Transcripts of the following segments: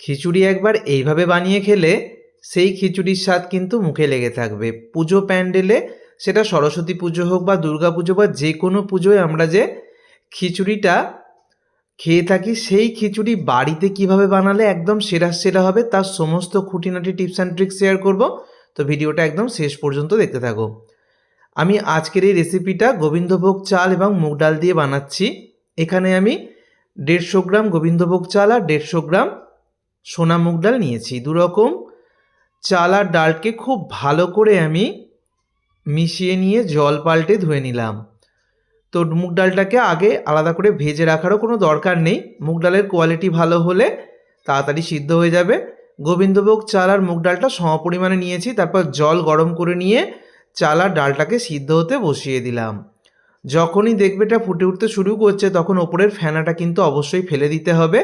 খিচুড়ি একবার এইভাবে বানিয়ে খেলে সেই খিচুড়ির স্বাদ কিন্তু মুখে লেগে থাকবে। পুজো প্যান্ডেলে সেটা সরস্বতী পুজো হোক বা দুর্গা পুজো বা যে কোনো পুজোয় আমরা যে খিচুড়িটা খেয়ে থাকি, সেই খিচুড়ি বাড়িতে কীভাবে বানালে একদম সেরা সেরা হবে তার সমস্ত খুঁটিনাটি টিপস অ্যান্ড ট্রিক্স শেয়ার করব। তো ভিডিওটা একদম শেষ পর্যন্ত দেখতে থাকো। আমি আজকের এই রেসিপিটা গোবিন্দভোগ চাল এবং মুগ ডাল দিয়ে বানাচ্ছি। এখানে আমি দেড়শো গ্রাম গোবিন্দভোগ চাল আর দেড়শো গ্রাম সোনা মুগ ডাল নিয়েছি। দুরকম চাল আর ডালকে খুব ভালো করে আমি মিশিয়ে নিয়ে জল পাল্টে ধুয়ে নিলাম। তো মুগ ডালটাকে আগে আলাদা করে ভেজে রাখারও কোনো দরকার নেই। মুগ ডালের কোয়ালিটি ভালো হলে তাড়াতাড়ি সিদ্ধ হয়ে যাবে। গোবিন্দভোগ চাল আর মুগ ডালটা সমপরিমাণে নিয়েছি। তারপর জল গরম করে নিয়ে চাল আর ডালটাকে সিদ্ধ হতে বসিয়ে দিলাম। যখনই দেখবে এটা ফুটে উঠতে শুরু করছে, তখন ওপরের ফেনাটা কিন্তু অবশ্যই ফেলে দিতে হবে।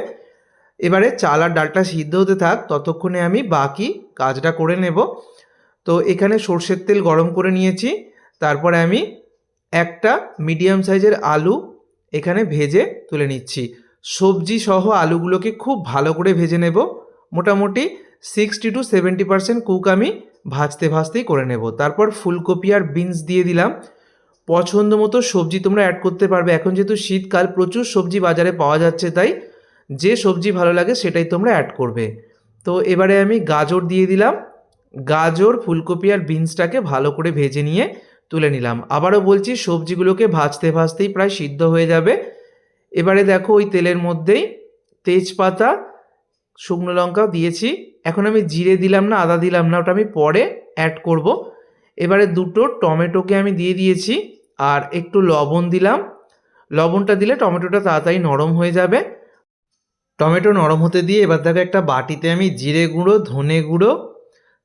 এবারে চাল আর ডালটা সিদ্ধ হতে থাক, ততক্ষণে আমি বাকি কাজটা করে নেব। তো এখানে সর্ষের তেল গরম করে নিয়েছি, তারপরে আমি একটা মিডিয়াম সাইজের আলু এখানে ভেজে তুলে নিচ্ছি। সবজি সহ আলুগুলোকে খুব ভালো করে ভেজে নেব। মোটামুটি sixty to seventy percent cook আমি ভাজতে ভাজতেই করে নেব। তারপর ফুলকপি আর বিনস দিয়ে দিলাম। পছন্দ মতো সবজি তোমরা অ্যাড করতে পারবে। এখন যেহেতু শীতকাল, প্রচুর সবজি বাজারে পাওয়া যাচ্ছে, তাই যে সবজি ভালো লাগে সেটাই তোমরা অ্যাড করবে। তো এবারে আমি গাজর দিয়ে দিলাম। গাজর, ফুলকপি আর বিনসটাকে ভালো করে ভেজে নিয়ে তুলে নিলাম। আবারও বলছি, সবজিগুলোকে ভাজতে ভাজতেই প্রায় সিদ্ধ হয়ে যাবে। এবারে দেখো ওই তেলের মধ্যেই তেজপাতা, শুকনো লঙ্কাও দিয়েছি। এখন আমি জিরে দিলাম না, আদা দিলাম না, ওটা আমি পরে অ্যাড করব। এবারে দুটো টমেটোকে আমি দিয়ে দিয়েছি। আর একটু লবণ দিলাম। লবণটা দিলে টমেটোটা তাড়াতাড়ি নরম হয়ে যাবে। টমেটো নরম হতে দিয়ে এবার দেখো একটা বাটিতে আমি জিরে গুঁড়ো, ধনে গুঁড়ো,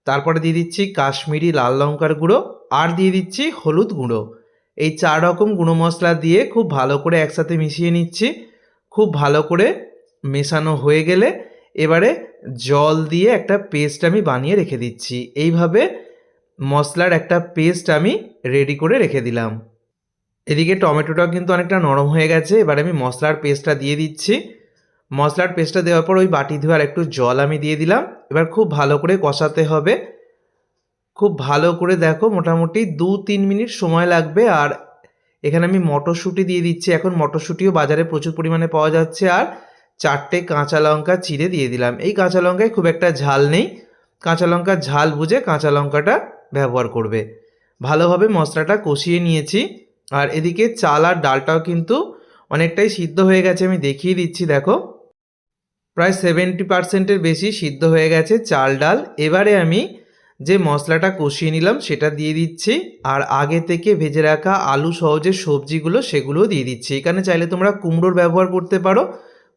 তারপরে দিয়ে দিচ্ছি কাশ্মীরি লাল লঙ্কার গুঁড়ো আর দিয়ে দিচ্ছি হলুদ গুঁড়ো। এই চার রকম গুঁড়ো মশলা দিয়ে খুব ভালো করে একসাথে মিশিয়ে নিচ্ছি। খুব ভালো করে মেশানো হয়ে গেলে এবারে জল দিয়ে একটা পেস্ট আমি বানিয়ে রেখে দিচ্ছি। এইভাবে মশলার একটা পেস্ট আমি রেডি করে রেখে দিলাম। এদিকে টমেটোটাও কিন্তু অনেকটা নরম হয়ে গেছে। এবার আমি মশলার পেস্টটা দিয়ে দিচ্ছি। মশলার পেস্টটা দেওয়ার পর ওই বাটি ধোয়ার একটু জল আমি দিয়ে দিলাম। এবার খুব ভালো করে কষাতে হবে। খুব ভালো করে দেখো মোটামুটি দু তিন মিনিট সময় লাগবে আর এখানে আমি মটরশুঁটি দিয়ে দিচ্ছি। এখন মটরশুঁটিও বাজারে প্রচুর পরিমাণে পাওয়া যাচ্ছে আর চারটে কাঁচা লঙ্কা চিড়ে দিয়ে দিলাম। এই কাঁচা লঙ্কায় খুব একটা ঝাল নেই। কাঁচা লঙ্কার ঝাল বুঝে কাঁচা লঙ্কাটা ব্যবহার করবে। ভালোভাবে মশলাটা কষিয়ে নিয়েছি। আর এদিকে চাল আর ডালটাও কিন্তু অনেকটাই সিদ্ধ হয়ে গেছে, আমি দেখিয়ে দিচ্ছি, দেখো। প্রায় সেভেন্টি পার্সেন্টের বেশি সিদ্ধ হয়ে গেছে চাল ডাল। এবারে আমি যে মশলাটা কষিয়ে নিলাম সেটা দিয়ে দিচ্ছি। আর আগে থেকে ভেজে রাখা আলু সহ যে সবজিগুলো সেগুলোও দিয়ে দিচ্ছি। এখানে চাইলে তোমরা কুমড়োর ব্যবহার করতে পারো।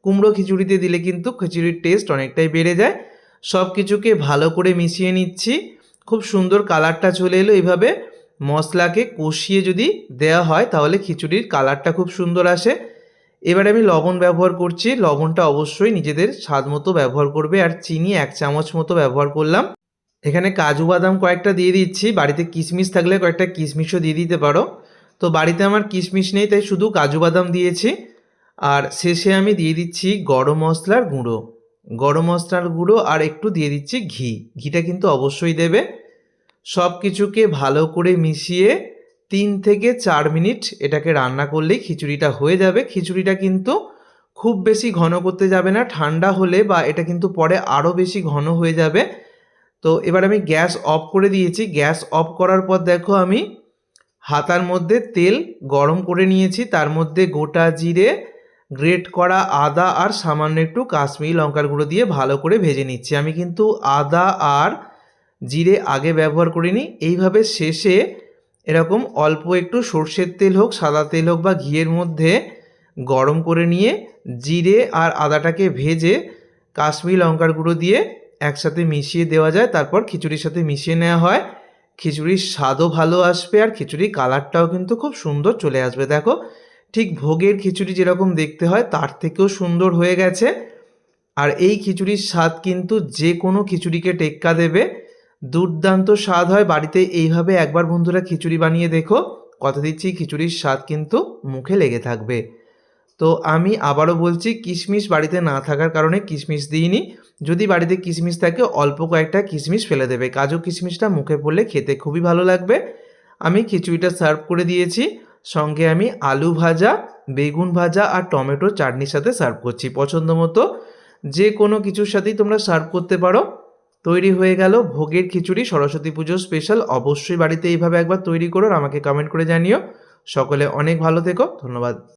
কুমড়ো খিচুড়িতে দিলে কিন্তু খিচুড়ির টেস্ট অনেকটাই বেড়ে যায়। সব কিছুকে ভালো করে মিশিয়ে নিচ্ছি। খুব সুন্দর কালারটা চলে এলো। এইভাবে মশলাকে কষিয়ে যদি দেওয়া হয় তাহলে খিচুড়ির কালারটা খুব সুন্দর আসে। এবারে আমি লবণ ব্যবহার করছি। লবণটা অবশ্যই নিজেদের স্বাদ মতো ব্যবহার করবে। আর চিনি এক চামচ মতো ব্যবহার করলাম। এখানে কাজু বাদাম কয়েকটা দিয়ে দিচ্ছি। বাড়িতে কিশমিশ থাকলে কয়েকটা কিশমিশও দিয়ে দিতে পারো। তো বাড়িতে আমার কিশমিশ নেই, তাই শুধু কাজু বাদাম দিয়েছি। আর শেষে আমি দিয়ে দিচ্ছি গরম মশলার গুঁড়ো। গরম মশলার গুঁড়ো আর একটু দিয়ে দিচ্ছি ঘি। ঘিটা কিন্তু অবশ্যই দেবে। সব কিছুকে ভালো করে মিশিয়ে তিন থেকে চার মিনিট এটাকে রান্না করলেই খিচুড়িটা হয়ে যাবে। খিচুড়িটা কিন্তু খুব বেশি ঘন করতে যাবে না, ঠান্ডা হলে বা এটা কিন্তু পরে আরও বেশি ঘন হয়ে যাবে। তো এবার আমি গ্যাস অফ করে দিয়েছি। গ্যাস অফ করার পর দেখো আমি হাতার মধ্যে তেল গরম করে নিয়েছি। তার মধ্যে গোটা জিরে, গ্রেট করা আদা আর সামান্য একটু কাশ্মীরি লঙ্কার গুঁড়ো দিয়ে ভালো করে ভেজে নিচ্ছি। আমি কিন্তু আদা আর জিরে আগে ব্যবহার করিনি। এইভাবে শেষে এরকম অল্প একটু সর্ষের তেল হোক, সাদা তেল হোক বা ঘিয়ের মধ্যে গরম করে নিয়ে জিরে আর আদাটাকে ভেজে কাশ্মীরি লঙ্কার গুঁড়ো দিয়ে একসাথে মিশিয়ে দেওয়া যায়। তারপর খিচুড়ির সাথে মিশিয়ে নেওয়া হয়। খিচুড়ির স্বাদও ভালো আসবে আর খিচুড়ির কালারটাও কিন্তু খুব সুন্দর চলে আসবে। দেখো, ঠিক ভোগের খিচুড়ি যেরকম দেখতে হয়, তার থেকেও সুন্দর হয়ে গেছে। আর এই খিচুড়ির স্বাদ কিন্তু যে কোনো খিচুড়িকে টেক্কা দেবে। দুর্দান্ত স্বাদ হয় বাড়িতে। এইভাবে একবার বন্ধুরা খিচুড়ি বানিয়ে দেখো। কথা দিচ্ছি, খিচুড়ির স্বাদ কিন্তু মুখে লেগে থাকবে। তো আমি আবারও বলছি, কিশমিশ বাড়িতে না থাকার কারণে কিশমিশ দিইনি। যদি বাড়িতে কিশমিশ থাকে, অল্প কয়েকটা কিশমিশ ফেলে দেবে। কাজু কিশমিশটা মুখে পড়লে খেতে খুবই ভালো লাগবে। আমি খিচুড়িটা সার্ভ করে দিয়েছি। সঙ্গে আমি আলু ভাজা, বেগুন ভাজা আর টমেটো চাটনির সাথে সার্ভ করছি পছন্দ মতো। যে কোনো কিছুর সাথেই তোমরা সার্ভ করতে পারো। তৈরি হয়ে গেল ভোগের খিচুড়ি, সরস্বতী পুজো স্পেশাল অবশ্যই বাড়িতে এইভাবে একবার তৈরি করুন, আমাকে কমেন্ট করে জানিও। সকলে অনেক ভালো থেকো, ধন্যবাদ।